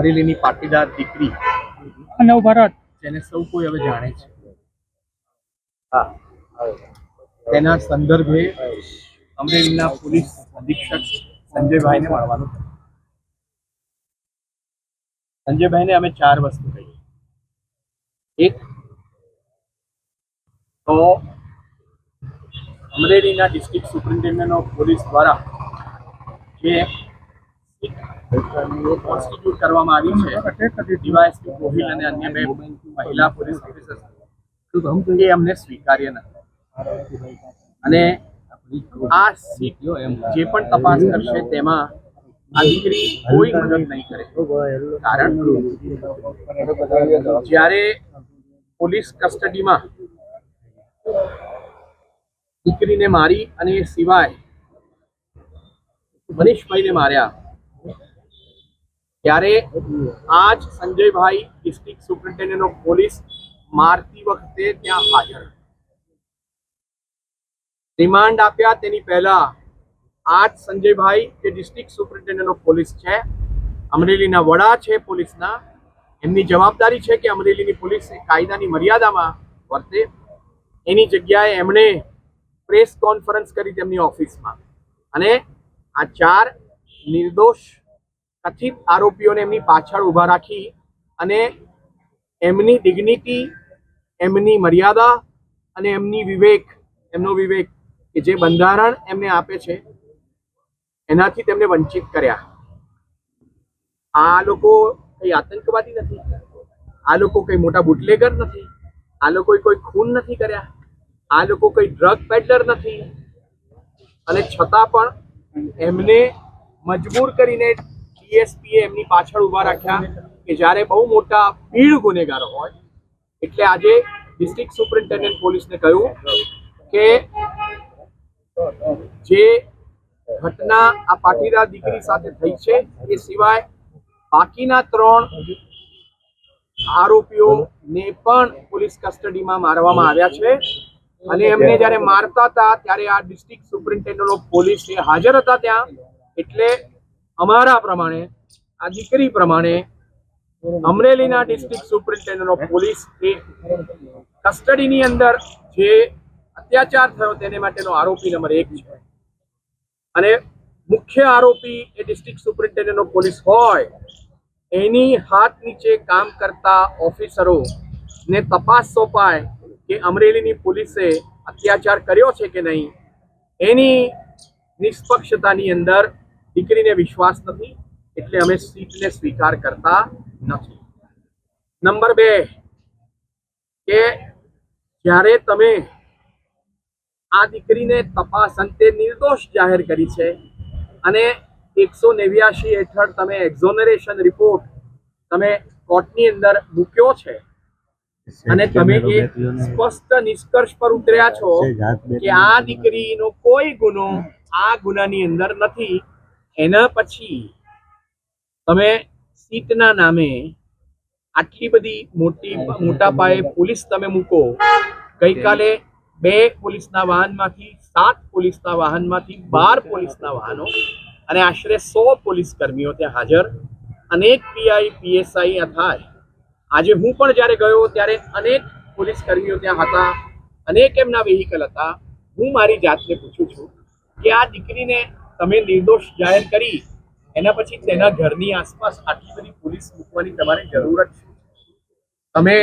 અમરેલીની પાટીદાર દીકરી. નવ ભારત. જેને સૌ કોઈ હવે જાણે છે. તેના સંદર્ભે અમરેલીના પોલીસ અધિક્ષક સંજયભાઈને મળવાનું સંજયભાઈને અમે ચાર વસ્તુ કહી. એક તો અમરેલીના ડિસ્ટ્રિક્ટ સુપ્રિન્ટેન્ડન્ટ ઓફ પોલીસ દ્વારા જે કોન્સ્ટિટ્યુટ કરવામાં આવી છે. ડીવાયએસપી ગોહિલ અને અન્ય બે મહિલા પોલીસ ઓફિસર્સ એ અમને સ્વીકાર્ય નથી અને આ જે પણ તપાસ કરશે તેમાં આ દીકરી કોઈ મદદ નહીં કરે. કારણ જ્યારે પોલીસ કસ્ટડીમાં દીકરીને મારી અને એ સિવાય મનીષભાઈને માર્યા ત્યારે આજ સંજયભાઈ ડિસ્ટ્રિક્ટ સુપ્રિન્ટેન્ડન્ટ પોલીસ મારતી વખતે ત્યાં હાજર. રિમાન્ડ આપ્યા તેની પહેલા આજ સંજયભાઈ જે ડિસ્ટ્રિક્ટ સુપ્રિન્ટેન્ડન્ટ પોલીસ છે, અમરેલીના વડા છે પોલીસના, એમની જવાબદારી છે કે અમરેલીની પોલીસ કાયદાની મર્યાદામાં વર્તે. એની જગ્યાએ એમણે પ્રેસ કોન્ફરન્સ કરી તેમની ઓફિસમાં. અને આ ચાર નિર્દોષ કથિત આરોપીઓને એમની પાછળ ઊભા રાખી અને એમની ડિગ્નિટી એમની મર્યાદા અને એમની વિવેક, એમનો વિવેક કે જે બંધારણ એમને આપે છે, એનાથી તેમને વંચિત કર્યા. આ લોકો કઈ આતંકવાદી નથી? આ લોકો કઈ મોટા બુટલેગર નથી? આ લોકોએ કોઈ ખૂન નથી કર્યા? આ લોકો કોઈ ડ્રગ પેડલર નથી? અને છતાં પણ એમને મજબૂર કરીને ડીએસપીએ એમની પાછળ ઊભા રાખ્યા કે જ્યારે બહુ મોટા ભીડ ગુનેગારો હોય, એટલે આજે ડિસ્ટ્રિક્ટ સુપરિન્ટેન્ડન્ટ પોલીસને કહ્યું કે જે ઘટના આ પાટીદાર દીકરી સાથે થઈ છે, એ સિવાય બાકીના ત્રણ આરોપીઓને પણ પોલીસ કસ્ટડીમાં મારવામાં આવ્યા છે. અને એમને જ્યારે મારતા હતા, ત્યારે આ ડિસ્ટ્રિક્ટ સુપરિન્ટેન્ડન્ટ ઓફ પોલીસ હાજર હતા ત્યાં, એટલે અમારા પ્રમાણે, આ દીકરી પ્રમાણે, અમરેલીના ડિસ્ટ્રિક્ટ સુપ્રિન્ટેન્ડન્ટ ઓફ પોલીસ એ કસ્ટડીની અંદર જે અત્યાચાર થયો તેને માટેનો આરોપી નંબર એક છે. અને મુખ્ય આરોપી એ ડિસ્ટ્રિક્ટ સુપ્રિન્ટેન્ડન્ટ ઓફ પોલીસ હોય, એની હાથ નીચે કામ કરતા ઓફિસરો ને તપાસ સોંપાય કે અમરેલીની પોલીસે અત્યાચાર કર્યો છે કે નહીં, એની નિષ્પક્ષતાની અંદર દીકરીને વિશ્વાસ નથી એટલે અમે સીટને સ્વીકાર કરતા નથી. નંબર બે કે જ્યારે તમે આ દીકરીને તપાસ અંતે નિર્દોષ જાહેર કરી છે અને એકસો નેવ્યાશી હેઠળ તમે એક્ઝોનરેશન રિપોર્ટ તમે કોર્ટની અંદર મૂક્યો છે અને તમે એ સ્પષ્ટ નિષ્કર્ષ પર ઉતર્યા છો કે આ દીકરીનો કોઈ ગુનો આ ગુનાની અંદર નથી. એના પછી તમે સીટના નામે આટલી બધી મોટી મોટા પાયે પોલીસ તમે મૂકો, ગઈકાલે બે પોલીસના વાહનમાંથી, સાત પોલીસના વાહનમાંથી બાર પોલીસના વાહનો અને આશરે સો પોલીસ કર્મીઓ ત્યાં હાજર. અનેક પીઆઈ, પીએસઆઈ થાય. આજે હું પણ જ્યારે ગયો ત્યારે અનેક પોલીસ કર્મીઓ ત્યાં હતા, અનેક એમના વેહિકલ હતા. હું મારી જાતને પૂછું છું કે આ દીકરીને તમે નિર્દોષ જાહેર કરી, એના પછી તેના ઘરની આસપાસ આટલી બધી પોલીસ મૂકવાની તમારે જરૂરત છે. તમે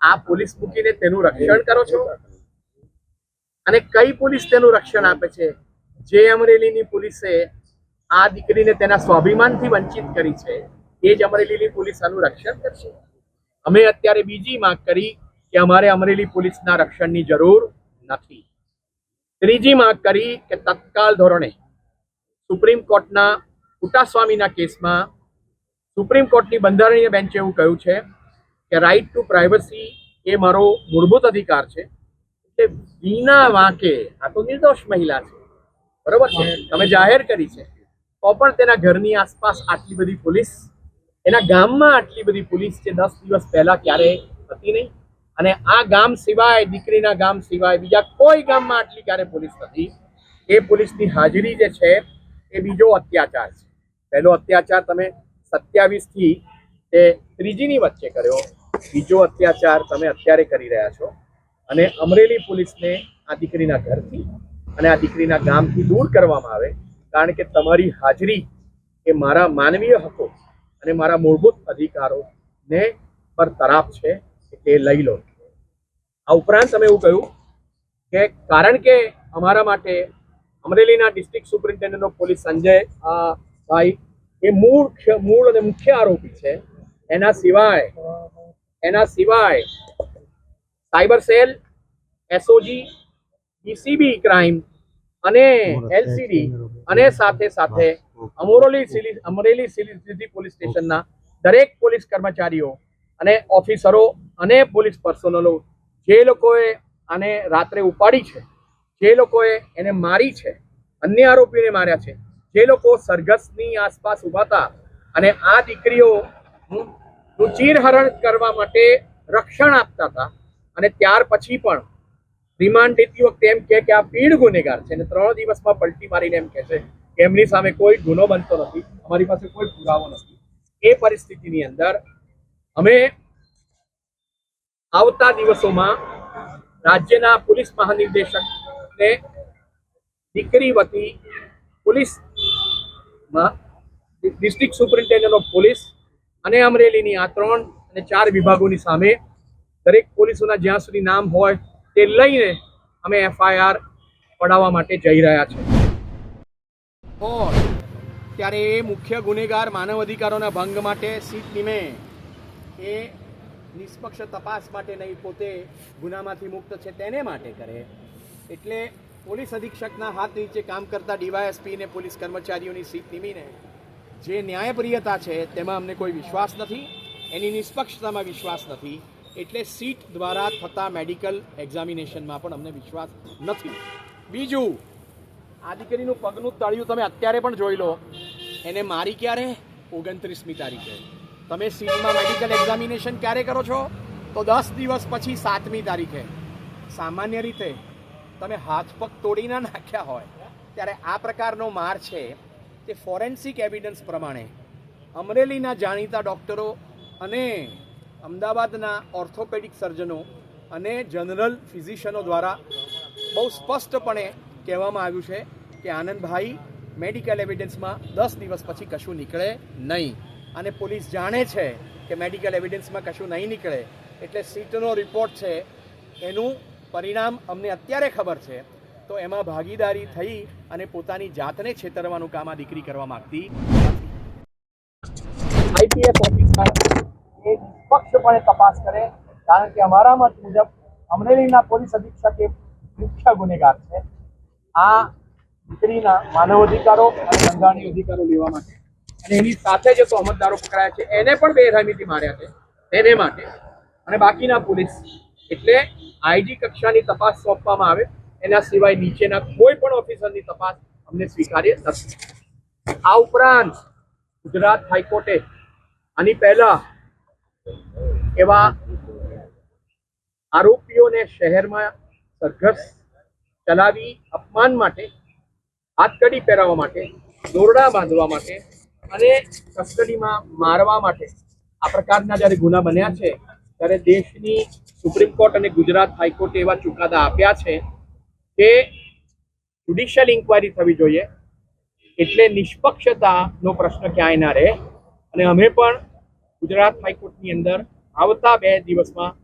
આ પોલીસ મૂકીને તેનું રક્ષણ કરો છો? અને કઈ પોલીસ તેનું રક્ષણ આપે છે? જે અમરેલીની પોલીસે આ દીકરીને તેના સ્વાભિમાનથી વંચિત કરી છે, એ જ અમરેલીની પોલીસ આનું રક્ષણ કરશે. અમે અત્યારે બીજી માંગ કરી કે અમારે અમરેલી પોલીસના રક્ષણની જરૂર નથી. ત્રીજી માંગ કરી કે તત્કાલ ધોરણે સુપ્રીમ કોર્ટના કુટાસ્વામીના કેસમાં સુપ્રીમ કોર્ટની બંધારણીય બેન્ચે એવું કહ્યું છે કે રાઇટ ટુ પ્રાઇવસી એ મારો મૂળભૂત અધિકાર છે. એટલે વિના વાંકે, આ તો નિર્દોષ મહિલા છે. બરોબર છે? તમે જાહેર કરી છે. તો પણ તેના ઘરની આસપાસ આટલી બધી પોલીસ, એના ગામમાં આટલી બધી પોલીસ છે દસ દિવસ પહેલા ક્યારે હતી નહીં? અને આ ગામ સિવાય, દીકરીના ગામ સિવાય બીજા કોઈ ગામમાં આટલી ક્યારે પોલીસ નથી? એ પોલીસની હાજરી જે છે એ બીજો અત્યાચાર છે. પહેલો અત્યાચાર તમે સત્યાવીસથી તે ત્રીજીની વચ્ચે કર્યો. બીજો અત્યાચાર તમે અત્યારે કરી રહ્યા છો. અને અમરેલી પોલીસને આ દીકરીના ઘરથી અને આ દીકરીના ગામથી દૂર કરવામાં આવે, કારણ કે તમારી હાજરી એ મારા માનવીય હકો અને મારા મૂળભૂત અધિકારોને પર તરાપ છે તે લઈ લો. આ ઉપરાંત તમે એવું કહ્યું કે કારણ કે અમારા માટે અમરેલીના district superintendent of police Sanjay bhai એ મૂળ મૂળ અને મુખ્ય આરોપી છે. એના સિવાય એના સિવાય cyber cell SOG DCB crime અને એલસીડી અને સાથે સાથે અમરોલી અમરેલી સિલી સિટી પોલીસ સ્ટેશનના દરેક પોલીસ કર્મચારીઓ અને ઓફિસરો અને પોલીસ પર્સનલો જે લોકોએ આને રાત્રે ઉપાડી છે જે લોકોએ એને મારી છે, અન્ય આરોપીઓને માર્યા છે, જે લોકો સરઘસની આસપાસ ઊભા હતા અને આ દીકરીઓ નું કરવા માટે રક્ષણ આપતા હતા અને ત્યાર પછી પણ રિમાન્ડ લેતી વખતે એમ કહે કે આ પીડ ગુનેગાર છે અને ત્રણ દિવસમાં પલટી મારીને એમ કહે છે કે એમની સામે કોઈ ગુનો બનતો નથી, અમારી પાસે કોઈ પુરાવો નથી. એ પરિસ્થિતિની અંદર અમે આવતા દિવસોમાં રાજ્યના પોલીસ મહાનિર્દેશકને દીકરી વતી પોલીસમાં ડિસ્ટ્રિક્ટ સુપરિન્ટેન્ડન્ટ ઓફ પોલીસ અને અમરેલીની આ ત્રણ અને ચાર વિભાગોની સામે દરેક પોલીસોના જ્યાં સુધી નામ હોય તે લઈને અમે એફઆઈઆર પડાવવા માટે જઈ રહ્યા છે ત્યારે એ મુખ્ય ગુનેગાર માનવ અધિકારોના ભંગ માટે સીટ એ નિષ્પક્ષ તપાસ માટે નહીં, પોતે ગુનામાંથી મુક્ત છે, તેને માટે કરે. એટલે પોલીસ અધિક્ષકના હાથ નીચે કામ કરતા ડીવાયએસપી ને પોલીસ કર્મચારીઓની સીટ નીમીને જે ન્યાયપ્રિયતા છે, તેમાં અમને કોઈ વિશ્વાસ નથી, એની નિષ્પક્ષતામાં વિશ્વાસ નથી, એટલે સીટ દ્વારા થતા મેડિકલ એક્ઝામિનેશનમાં પણ અમને વિશ્વાસ નથી. બીજું, આ દીકરીનું પગનું તળિયું તમે અત્યારે પણ જોઈ લો. એને મારી ક્યારે? ઓગણત્રીસમી તારીખે. તમે સીટમાં મેડિકલ એક્ઝામિનેશન ક્યારે કરો છો? તો દસ દિવસ પછી સાતમી તારીખે. સામાન્ય રીતે તમે હાથ પગ તોડી ના નાખ્યા હોય, ત્યારે આ પ્રકારનો માર છે તે ફોરેન્સિક એવિડન્સ પ્રમાણે અમરેલીના જાણીતા ડૉક્ટરો અને અમદાવાદના ઓર્થોપેડિક સર્જનો અને જનરલ ફિઝિશિયનો દ્વારા બહુ સ્પષ્ટપણે કહેવામાં આવ્યું છે કે આનંદભાઈ મેડિકલ એવિડન્સમાં દસ દિવસ પછી કશું નીકળે નહીં. અને પોલીસ જાણે છે કે મેડિકલ એવિડન્સમાં કશું નહીં નીકળે, એટલે સીટનો રિપોર્ટ છે એનું પરિણામ અમને અત્યારે ખબર છે. તો એમાં ભાગીદારી થઈ અને પોતાની જાતને છેતરવાનું કામ આ દીકરી કરવા માંગતી આઈપીએસ ઓફિસર એ નિષ્પક્ષપણે તપાસ કરે, કારણ કે અમારા મત મુજબ અમરેલીના પોલીસ અધિક્ષક એ મુખ્ય ગુનેગાર છે. આ દીકરીના માનવ અધિકારો અને બંધારણીય અધિકારો લેવા માટે. અને એની સાથે જે અમલદારો પકડાયા છે, એને પણ બેરહમીથી માર્યા છે, તેને માટે. અને બાકીના પોલીસ એટલે આઈજી કક્ષાની તપાસ સોંપવામાં આવે. એના સિવાય નીચેના કોઈ પણ ઓફિસરની તપાસ અમને સ્વીકાર્ય નથી. આ ઉપરાંત ગુજરાત હાઈકોર્ટે આની પહેલા એવા આરોપીઓને શહેરમાં સરઘસ ચલાવી અપમાન માટે, હાથકડી પહેરાવવા માટે, દોરડા બાંધવા માટે અને કસ્ટડીમાં મારવા માટે આ પ્રકારના જ્યારે ગુના બન્યા છે ત્યારે દેશની સુપ્રીમ કોર્ટ અને ગુજરાત હાઈકોર્ટે એવા ચુકાદા આપ્યા છે કે જ્યુડિશિયલ ઇન્કવાયરી થવી જોઈએ એટલે નિષ્પક્ષતાનો પ્રશ્ન ક્યાંય ના રહે. અને અમે પણ ગુજરાત હાઈકોર્ટની અંદર આવતા બે દિવસમાં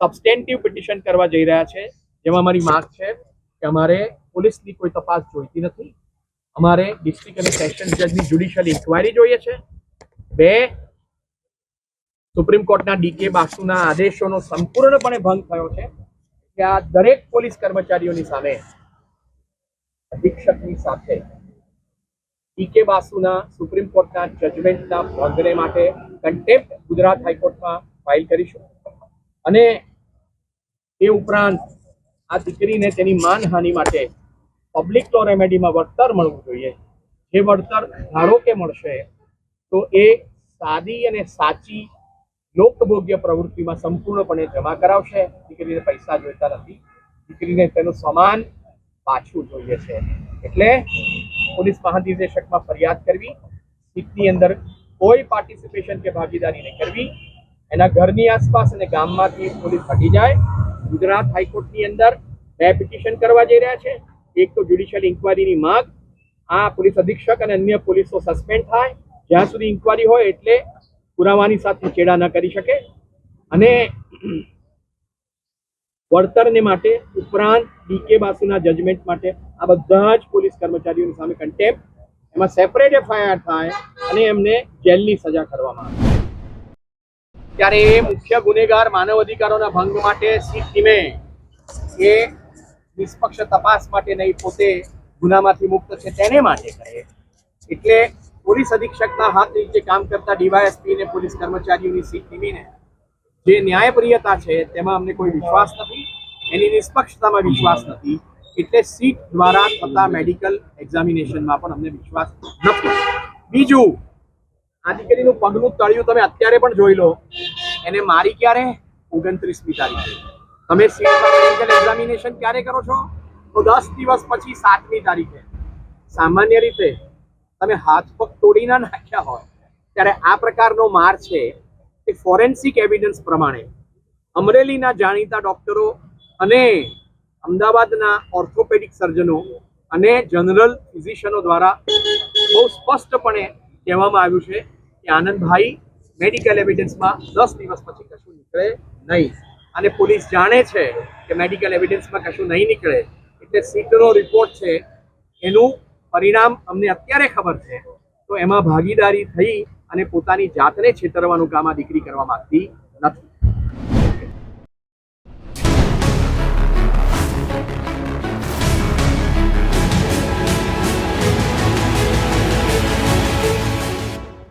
સબસ્ટેન્ટિવ પિટિશન કરવા જઈ રહ્યા છે. જેમાં અમારી માંગ છે કે અમારે પોલીસની કોઈ તપાસ જોઈતી નથી. અમારે ડિસ્ટ્રિક્ટ અને સેશન જજની જ્યુડિશિયલ ઇન્કવાયરી જોઈએ છે. બે સુપ્રીમ કોર્ટના ડીકે બાસુના આદેશોનો સંપૂર્ણપણે ભંગ થયો છે કે આ દરેક પોલીસ કર્મચારીઓની સામે અધિક્ષકની સાથે ડીકે બાસુના સુપ્રીમ કોર્ટના જજમેન્ટના ભંગને માટે કન્ટેમ્પ્ટ ગુજરાત હાઈકોર્ટમાં ફાઇલ કરીશું. અને એ ઉપરાંત આ દીકરીને તેની માનહાનિ માટે પબ્લિક લો રેમેડીમાં વળતર મળવું જોઈએ. જે વળતર ધારો કે મળશે, તો એ સાદી અને સાચી લોકભોગ્ય પ્રવૃત્તિમાં સંપૂર્ણપણે જમા કરાવશે. દીકરીને પૈસા જોઈતા નથી. દીકરીને તેનું સમાન પાછું જોઈએ છે. એટલે પોલીસ મહાનિર્દેશકમાં ફરિયાદ કરવી, સીટની અંદર કોઈ પાર્ટિસિપેશન કે ભાગીદારી નહીં કરવી, એના ઘરની આસપાસ અને ગામમાંથી પોલીસ હટી જાય. ગુજરાત હાઈકોર્ટની અંદર બે પિટિશન કરવા જઈ રહ્યા છે. એક તો જ્યુડિશિયલ ઇન્કવાયરીની માંગ, આ પોલીસ અધિક્ષક અને અન્ય પોલીસો સસ્પેન્ડ થાય. જ્યાં સુધી ઇન્કવાયરી હોય એટલે પુરાવાની સાથે ચેડા ન કરી શકે. અને વળતરને માટે ઉપરાંત ડીકે બાસુના જજમેન્ટ માટે આ બધા જ પોલીસ કર્મચારીઓની સામે કન્ટેમ્પ એમાં સેપરેટ એફઆઈઆર થાય અને એમને જેલની સજા કરવામાં આવે. ત્યારે એ મુખ્ય ગુનેગાર માનવ અધિકારોના ભંગ માટે સી ટીમે એ નિષ્પક્ષ તપાસ માટે નહીં પોતે ગુનામાંથી મુક્ત છે તેને માટે કરે. એટલે પોલીસ અધિક્ષકના હાથ નીચે કામ કરતા ડીવાયએસપી અને પોલીસ કર્મચારીઓની સીટ ટીમીને જે ન્યાયપ્રિયતા છે, તેમાં અમને કોઈ વિશ્વાસ નથી. એની નિષ્પક્ષતામાં વિશ્વાસ નથી. એટલે સીટ દ્વારા થતા મેડિકલ એક્ઝામિનેશનમાં પણ અમને વિશ્વાસ નથી. બીજું આ દીકરીનું પગનું તળિયું તમે અત્યારે પણ જોઈ લો. એને મારી ક્યારે? ઓગણત્રીસમી તારીખે. તમે સીટ મેડિકલ એક્ઝામિનેશન ક્યારે કરો છો? તો દસ દિવસ પછી સાતમી તારીખે. સામાન્ય રીતે તમે હાથ પગ તોડી ના નાખ્યા હોય, ત્યારે આ પ્રકારનો માર છે એ ફોરેન્સિક એવિડન્સ પ્રમાણે. અમરેલીના જાણીતા ડોક્ટરો અને અમદાવાદના ઓર્થોપેડિક સર્જનો અને જનરલ ફિઝિશિયનો દ્વારા બહુ સ્પષ્ટપણે કહેવામાં આવ્યું છે કે આનંદભાઈ મેડિકલ એવિડન્સમાં દસ દિવસ પછી કશું નીકળે નહીં. અને પોલીસ જાણે છે કે મેડિકલ એવિડન્સમાં કશું નહીં નીકળે, એટલે સીટનો રિપોર્ટ છે એનું પરિણામ અમને અત્યારે ખબર છે. તો એમાં ભાગીદારી થઈ અને પોતાની જાતને છેતરવાનું કામ આ દીકરી કરવા માંગતી નથી.